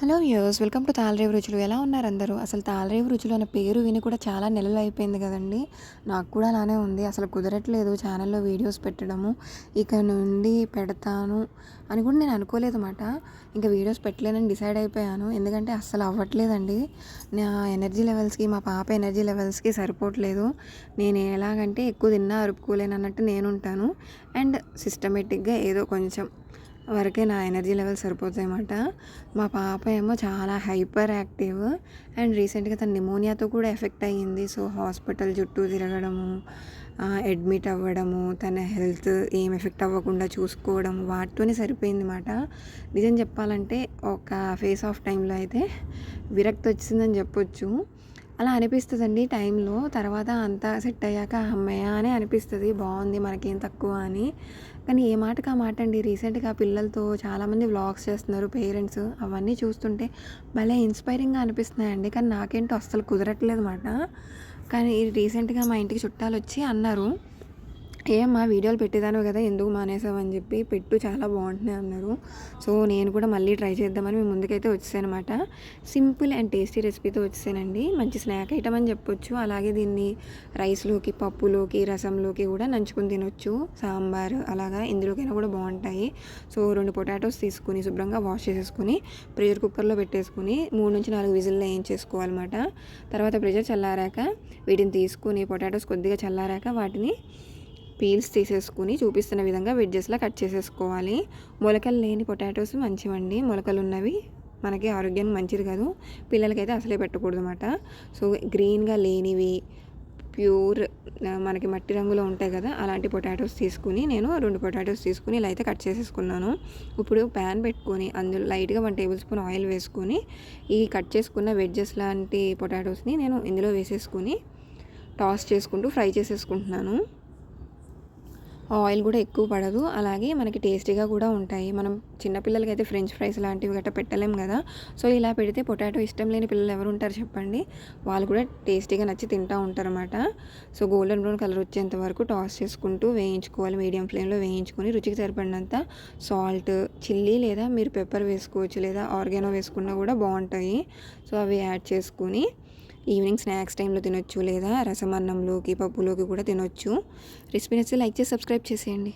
Hello views welcome to Talarevu రుచులు. ఎలా ఉన్నారు అందరూ? అసలు తాళరేవు రుచులు అనే పేరు విని కూడా చాలా నెలలు అయిపోయింది కదండి. నాకు కూడా అలానే ఉంది. అసలు కుదరట్లేదు ఛానల్లో వీడియోస్ పెట్టడము. ఇక నుండి పెడతాను అని కూడా నేను అనుకోలేదు అన్నమాట. ఇంకా వీడియోస్ పెట్టలేనని డిసైడ్ అయిపోయాను. ఎందుకంటే అస్సలు అవ్వట్లేదండి. నా ఎనర్జీ లెవెల్స్కి మా పాప ఎనర్జీ లెవెల్స్కి సరిపోవట్లేదు. నేను ఎలాగంటే ఎక్కువ తిన్నా అరుపుకోలేను అన్నట్టు నేను ఉంటాను. అండ్ సిస్టమేటిక్గా ఏదో కొంచెం వరకే నా ఎనర్జీ లెవెల్ సరిపోతాయి అన్నమాట మా పాప ఏమో చాలా హైపర్ యాక్టివ్ అండ్ రీసెంట్గా తన నిమోనియాతో కూడా ఎఫెక్ట్ అయ్యింది. సో హాస్పిటల్ చుట్టూ తిరగడము అడ్మిట్ అవ్వడము తన హెల్త్ ఏం ఎఫెక్ట్ అవ్వకుండా చూసుకోవడం వాటితోనే సరిపోయింది మాట నిజం చెప్పాలంటే ఒక ఫేస్ ఆఫ్ టైంలో అయితే విరక్తి వచ్చిందని చెప్పొచ్చు. అలా అనిపిస్తుందండి టైంలో. తర్వాత అంతా సెట్ అయ్యాక అమ్మయ్య అని అనిపిస్తుంది. బాగుంది మనకేం తక్కువ అని. కానీ ఏ మాటకి ఆ మాట అండి. రీసెంట్గా పిల్లలతో చాలామంది వ్లాగ్స్ చేస్తున్నారు పేరెంట్స్. అవన్నీ చూస్తుంటే భలే ఇన్స్పైరింగ్గా అనిపిస్తున్నాయండి. కానీ నాకేంటో అస్సలు కుదరట్లేదు మాట. కానీ రీసెంట్గా మా ఇంటికి చుట్టాలు వచ్చి అన్నారు. ఏమ్మా వీడియోలు పెట్టేదాను కదా ఎందుకు మానేసావని చెప్పి పెట్టు చాలా బాగుంటున్నాయి అన్నారు. సో నేను కూడా మళ్ళీ ట్రై చేద్దామని మేము ముందుకైతే వచ్చేసానమాట. సింపుల్ అండ్ టేస్టీ రెసిపీతో వచ్చేసానండి. మంచి స్నాక్ ఐటమ్ అని చెప్పొచ్చు. అలాగే దీన్ని రైస్లోకి పప్పులోకి రసంలోకి కూడా నంచుకుని తినొచ్చు. సాంబార్ అలాగా ఇందులోకైనా కూడా బాగుంటాయి. సో రెండు పొటాటోస్ తీసుకుని శుభ్రంగా వాష్ చేసేసుకుని ప్రెషర్ కుక్కర్లో పెట్టేసుకుని మూడు నుంచి నాలుగు విజిల్లో వేయించేసుకోవాలన్నమాట. తర్వాత ప్రెషర్ చల్లారాక వీటిని తీసుకుని పొటాటోస్ కొద్దిగా చల్లారాక వాటిని పీల్స్ తీసేసుకుని చూపిస్తున్న విధంగా వెడ్జెస్లా కట్ చేసేసుకోవాలి. మొలకలు లేని పొటాటోస్ మంచివండి. మొలకలు ఉన్నవి మనకి ఆరోగ్యానికి మంచిది కాదు. పిల్లలకైతే అసలే పెట్టకూడదు అనమాట సో గ్రీన్గా లేనివి ప్యూర్ మనకి మట్టి రంగులో ఉంటాయి కదా అలాంటి పొటాటోస్ తీసుకుని నేను రెండు పొటాటోస్ తీసుకుని ఇలా అయితే కట్ చేసేసుకున్నాను. ఇప్పుడు ప్యాన్ పెట్టుకొని అందులో లైట్గా వన్ టేబుల్ స్పూన్ ఆయిల్ వేసుకొని ఈ కట్ చేసుకున్న వెడ్జెస్ లాంటి పొటాటోస్ని నేను ఇందులో వేసేసుకుని టాస్ చేసుకుంటూ ఫ్రై చేసేసుకుంటున్నాను. ఆయిల్ కూడా ఎక్కువ పడదు. అలాగే మనకి టేస్టీగా కూడా ఉంటాయి. మనం చిన్నపిల్లలకి అయితే ఫ్రెంచ్ ఫ్రైస్ లాంటివి గట్రా పెట్టలేం కదా. సో ఇలా పెడితే పొటాటో ఇష్టం లేని పిల్లలు ఎవరు ఉంటారు చెప్పండి. వాళ్ళు కూడా టేస్టీగా నచ్చి తింటూ ఉంటారన్నమాట. సో గోల్డెన్ బ్రౌన్ కలర్ వచ్చేంత వరకు టాస్ చేసుకుంటూ వేయించుకోవాలి. మీడియం ఫ్లేమ్లో వేయించుకొని రుచికి సరిపడినంత సాల్ట్ చిల్లీ లేదా మీరు పెప్పర్ వేసుకోవచ్చు లేదా ఆర్గానో వేసుకున్నా కూడా బాగుంటాయి. సో అవి యాడ్ చేసుకుని ఈవినింగ్ స్నాక్స్ టైంలో తినొచ్చు లేదా రసం అన్నంలోకి పప్పులోకి కూడా తినొచ్చు. రెసిపీ నచ్చితే లైక్ చేసి సబ్స్క్రైబ్ చేసేయండి.